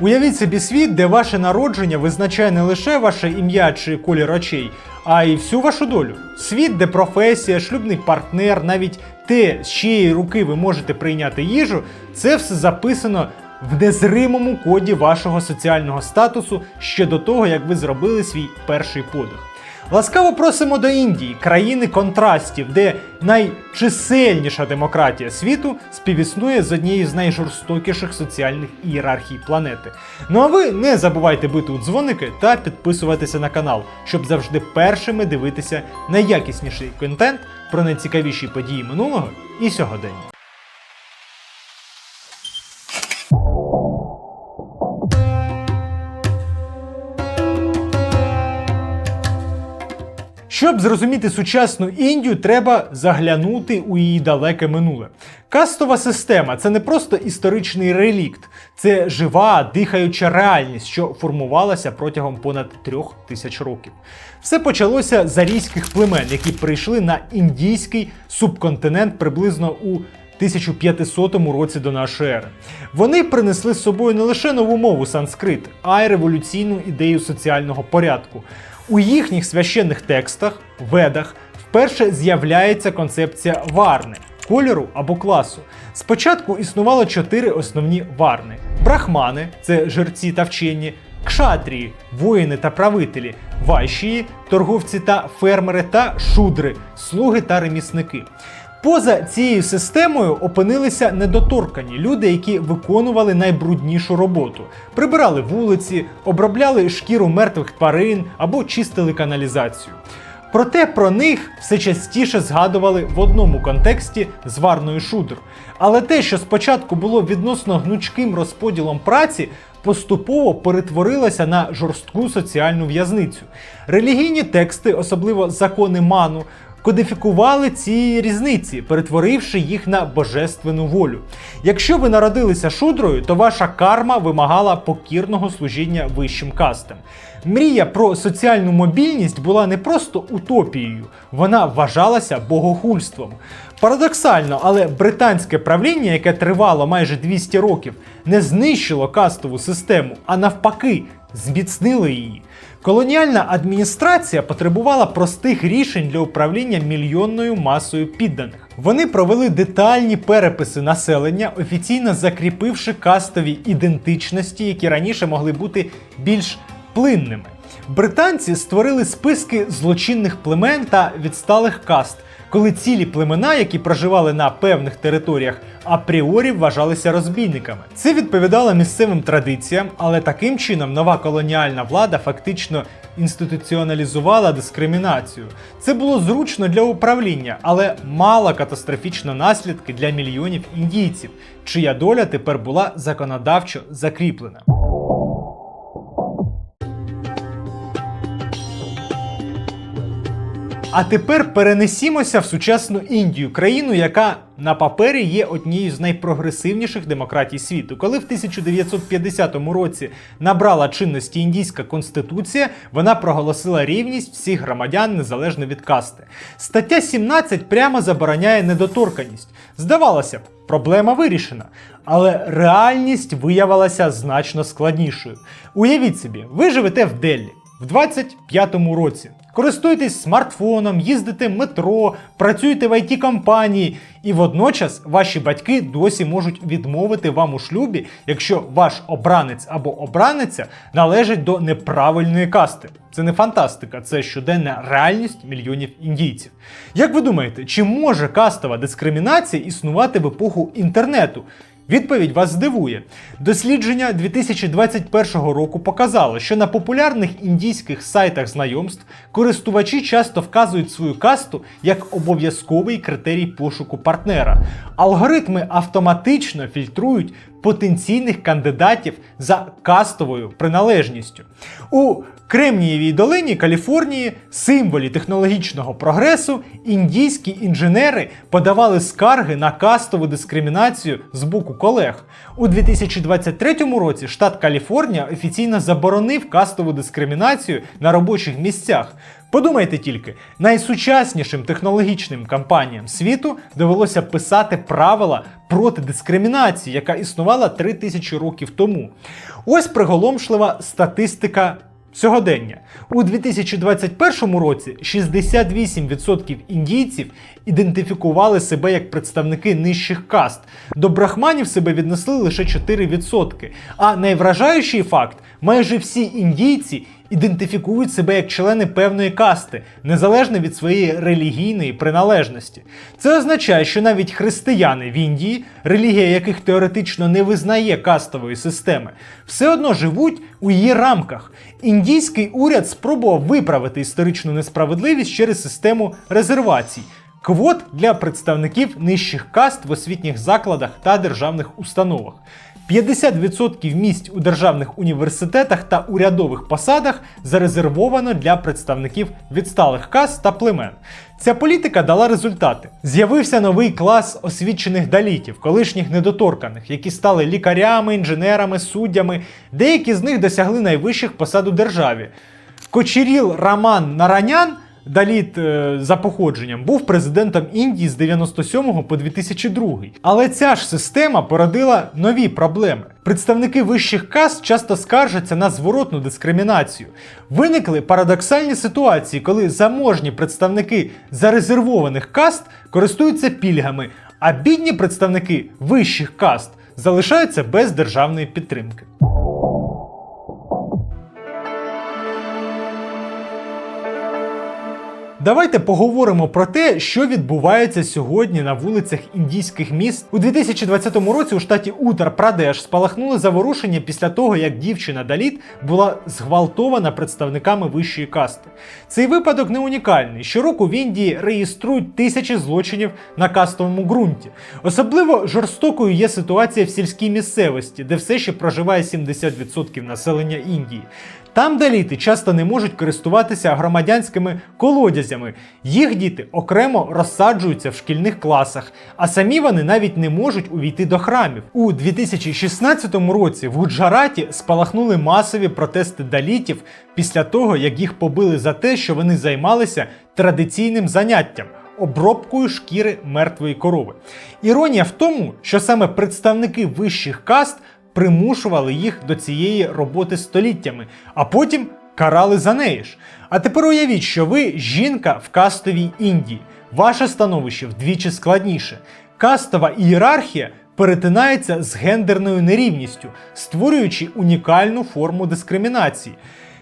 Уявіть собі світ, де ваше народження визначає не лише ваше ім'я чи колір очей, а й всю вашу долю. Світ, де професія, шлюбний партнер, навіть те, з чиєї руки ви можете прийняти їжу, це все записано в незримому коді вашого соціального статусу ще до того, як ви зробили свій перший подих. Ласкаво просимо до Індії, країни контрастів, де найчисельніша демократія світу співіснує з однією з найжорстокіших соціальних ієрархій планети. Ну а ви не забувайте бити у дзвоники та підписуватися на канал, щоб завжди першими дивитися найякісніший контент про найцікавіші події минулого і сьогодення. Щоб зрозуміти сучасну Індію, треба заглянути у її далеке минуле. Кастова система це не просто історичний релікт, це жива, дихаюча реальність, що формувалася протягом понад трьох тисяч років. Все почалося з арійських племен, які прийшли на індійський субконтинент приблизно у 1500 році до нашої ери. Вони принесли з собою не лише нову мову санскрит, а й революційну ідею соціального порядку. У їхніх священних текстах, ведах, вперше з'являється концепція варни кольору або класу. Спочатку існувало чотири основні варни: брахмани це жерці та вчені, кшатрії, воїни та правителі, вайшії, торговці та фермери та шудри, слуги та ремісники. Поза цією системою опинилися недоторкані люди, які виконували найбруднішу роботу: прибирали вулиці, обробляли шкіру мертвих тварин або чистили каналізацію. Проте про них все частіше згадували в одному контексті з варною шудр. Але те, що спочатку було відносно гнучким розподілом праці, поступово перетворилося на жорстку соціальну в'язницю. Релігійні тексти, особливо закони ману, кодифікували ці різниці, перетворивши їх на божественну волю. Якщо ви народилися шудрою, то ваша карма вимагала покірного служіння вищим кастам. Мрія про соціальну мобільність була не просто утопією, вона вважалася богохульством. Парадоксально, але британське правління, яке тривало майже 200 років, не знищило кастову систему, а навпаки, зміцнило її. Колоніальна адміністрація потребувала простих рішень для управління мільйонною масою підданих. Вони провели детальні переписи населення, офіційно закріпивши кастові ідентичності, які раніше могли бути більш плинними. Британці створили списки злочинних племен та відсталих каст, коли цілі племена, які проживали на певних територіях, апріорі вважалися розбійниками. Це відповідало місцевим традиціям, але таким чином нова колоніальна влада фактично інституціоналізувала дискримінацію. Це було зручно для управління, але мало катастрофічно наслідки для мільйонів індійців, чия доля тепер була законодавчо закріплена. А тепер перенесімося в сучасну Індію, країну, яка на папері є однією з найпрогресивніших демократій світу. Коли в 1950 році набрала чинності індійська конституція, вона проголосила рівність всіх громадян незалежно від касти. Стаття 17 прямо забороняє недоторканість. Здавалося б, проблема вирішена, але реальність виявилася значно складнішою. Уявіть собі, ви живете в Деллі в 25-му році. Користуєтесь смартфоном, їздите метро, працюєте в it компанії і водночас ваші батьки досі можуть відмовити вам у шлюбі, якщо ваш обранець або обраниця належить до неправильної касти. Це не фантастика, це щоденна реальність мільйонів індійців. Як ви думаєте, чи може кастова дискримінація існувати в епоху інтернету? Відповідь вас здивує. Дослідження 2021 року показало, що на популярних індійських сайтах знайомств користувачі часто вказують свою касту як обов'язковий критерій пошуку партнера. Алгоритми автоматично фільтрують потенційних кандидатів за кастовою приналежністю. У Кремнієвій долині Каліфорнії, символі технологічного прогресу, індійські інженери подавали скарги на кастову дискримінацію з боку колег. У 2023 році штат Каліфорнія офіційно заборонив кастову дискримінацію на робочих місцях. Подумайте тільки, найсучаснішим технологічним компаніям світу довелося писати правила проти дискримінації, яка існувала 3000 років тому. Ось приголомшлива статистика сьогодення. У 2021 році 68% індійців ідентифікували себе як представники нижчих каст. До брахманів себе віднесли лише 4%. А найвражаючий факт: майже всі індійці ідентифікують себе як члени певної касти, незалежно від своєї релігійної приналежності. Це означає, що навіть християни в Індії, релігія яких теоретично не визнає кастової системи, все одно живуть у її рамках. Індійський уряд спробував виправити історичну несправедливість через систему резервацій. Квот для представників нижчих каст в освітніх закладах та державних установах. 50% місць у державних університетах та урядових посадах зарезервовано для представників відсталих каст та племен. Ця політика дала результати. З'явився новий клас освічених далітів, колишніх недоторканих, які стали лікарями, інженерами, суддями. Деякі з них досягли найвищих посад у державі. Кочеріл Раман Наранян. Даліт е, за походженням був президентом Індії з 97 по 2002. Але ця ж система породила нові проблеми. Представники вищих каст часто скаржаться на зворотну дискримінацію. Виникли парадоксальні ситуації, коли заможні представники зарезервованих каст користуються пільгами, а бідні представники вищих каст залишаються без державної підтримки. Давайте поговоримо про те, що відбувається сьогодні на вулицях індійських міст. У 2020 році у штаті Утар Прадеш спалахнули заворушення після того, як дівчина Даліт була зґвалтована представниками вищої касти. Цей випадок не унікальний. Щороку в Індії реєструють тисячі злочинів на кастовому ґрунті. Особливо жорстокою є ситуація в сільській місцевості, де все ще проживає 70% населення Індії. Там даліти часто не можуть користуватися громадянськими колодязями. Їх діти окремо розсаджуються в шкільних класах, а самі вони навіть не можуть увійти до храмів. У 2016 році в Гуджараті спалахнули масові протести далітів після того, як їх побили за те, що вони займалися традиційним заняттям. Обробкою шкіри мертвої корови. Іронія в тому, що саме представники вищих каст примушували їх до цієї роботи століттями, а потім карали за неї ж. А тепер уявіть, що ви жінка в кастовій Індії. Ваше становище вдвічі складніше. Кастова ієрархія перетинається з гендерною нерівністю, створюючи унікальну форму дискримінації.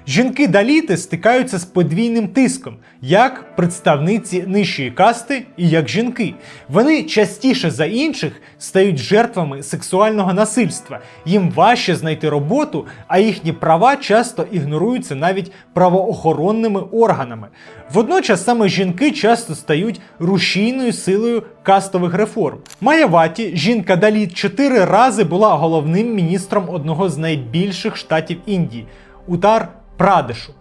Жінки даліти стикаються з подвійним тиском, як представниці нижчої касти і як жінки. Вони частіше за інших стають жертвами сексуального насильства. Їм важче знайти роботу, а їхні права часто ігноруються навіть правоохоронними органами. Водночас саме жінки часто стають рушійною силою кастових реформ. Маяваті, жінка Даліт, чотири рази була головним міністром одного з найбільших штатів Індії Утар Прадешу.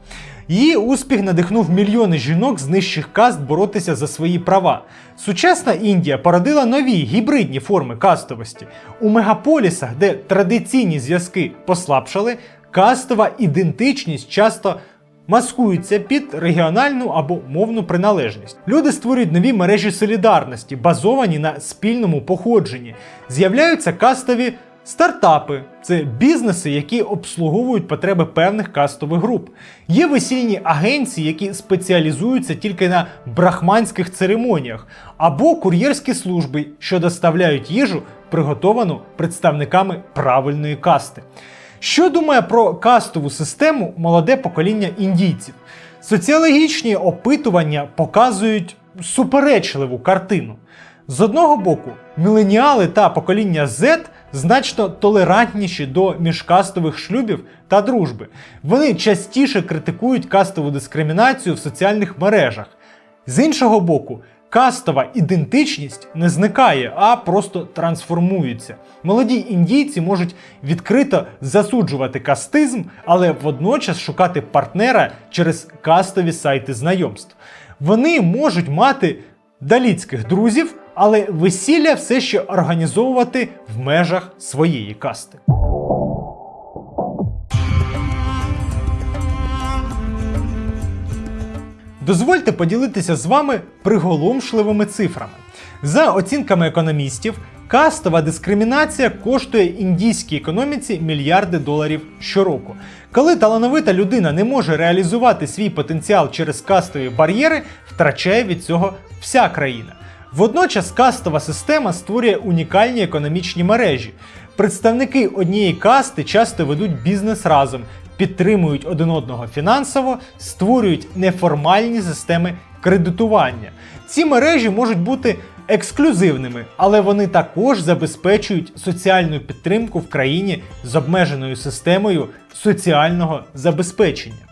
Її успіх надихнув мільйони жінок з нижчих каст боротися за свої права. Сучасна Індія породила нові гібридні форми кастовості. У мегаполісах, де традиційні зв'язки послабшали, кастова ідентичність часто маскується під регіональну або мовну приналежність. Люди створюють нові мережі солідарності, базовані на спільному походженні. З'являються кастові Стартапи це бізнеси, які обслуговують потреби певних кастових груп. Є весільні агенції, які спеціалізуються тільки на брахманських церемоніях, або кур'єрські служби, що доставляють їжу, приготовану представниками правильної касти. Що думає про кастову систему молоде покоління індійців? Соціологічні опитування показують суперечливу картину. З одного боку, міленіали та покоління Z значно толерантніші до міжкастових шлюбів та дружби. Вони частіше критикують кастову дискримінацію в соціальних мережах. З іншого боку, кастова ідентичність не зникає, а просто трансформується. Молоді індійці можуть відкрито засуджувати кастизм, але водночас шукати партнера через кастові сайти знайомств. Вони можуть мати даліцьких друзів але весілля все ще організовувати в межах своєї касти. Дозвольте поділитися з вами приголомшливими цифрами. За оцінками економістів, кастова дискримінація коштує індійській економіці мільярди доларів щороку. Коли талановита людина не може реалізувати свій потенціал через кастові бар'єри, втрачає від цього вся країна. Водночас кастова система створює унікальні економічні мережі. Представники однієї касти часто ведуть бізнес разом, підтримують один одного фінансово, створюють неформальні системи кредитування. Ці мережі можуть бути ексклюзивними, але вони також забезпечують соціальну підтримку в країні з обмеженою системою соціального забезпечення.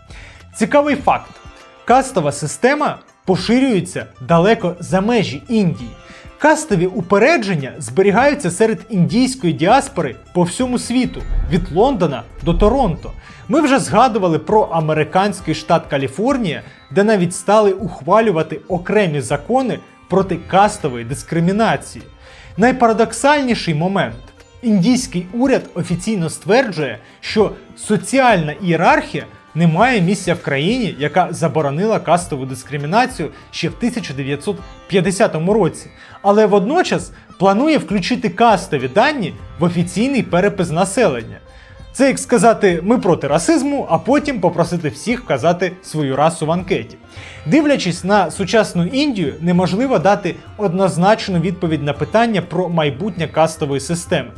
Цікавий факт: кастова система поширюється далеко за межі Індії. Кастові упередження зберігаються серед індійської діаспори по всьому світу від Лондона до Торонто. Ми вже згадували про американський штат Каліфорнія, де навіть стали ухвалювати окремі закони проти кастової дискримінації. Найпарадоксальніший момент. Індійський уряд офіційно стверджує, що соціальна ієрархія не має місця в країні, яка заборонила кастову дискримінацію ще в 1950 році, але водночас планує включити кастові дані в офіційний перепис населення. Це як сказати, ми проти расизму, а потім попросити всіх вказати свою расу в анкеті. Дивлячись на сучасну Індію, неможливо дати однозначну відповідь на питання про майбутнє кастової системи.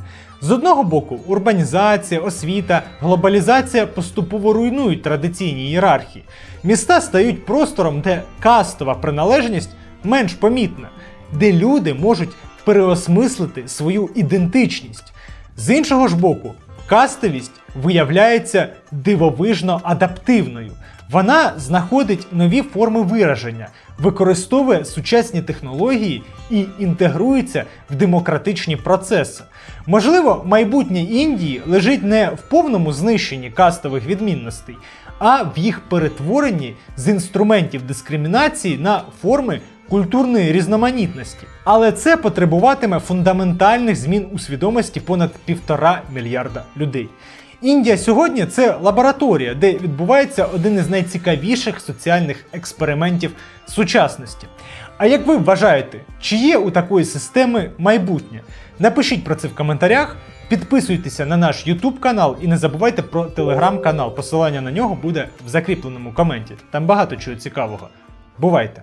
З одного боку, урбанізація, освіта, глобалізація поступово руйнують традиційні ієрархії. Міста стають простором, де кастова приналежність менш помітна, де люди можуть переосмислити свою ідентичність. З іншого ж боку, кастовість виявляється дивовижно адаптивною. Вона знаходить нові форми вираження, використовує сучасні технології і інтегрується в демократичні процеси. Можливо, майбутнє Індії лежить не в повному знищенні кастових відмінностей, а в їх перетворенні з інструментів дискримінації на форми культурної різноманітності. Але це потребуватиме фундаментальних змін у свідомості понад півтора мільярда людей. Індія сьогодні це лабораторія, де відбувається один із найцікавіших соціальних експериментів сучасності. А як ви вважаєте, чи є у такої системи майбутнє? Напишіть про це в коментарях, підписуйтеся на наш YouTube канал і не забувайте про телеграм-канал. Посилання на нього буде в закріпленому коменті. Там багато чого цікавого. Бувайте!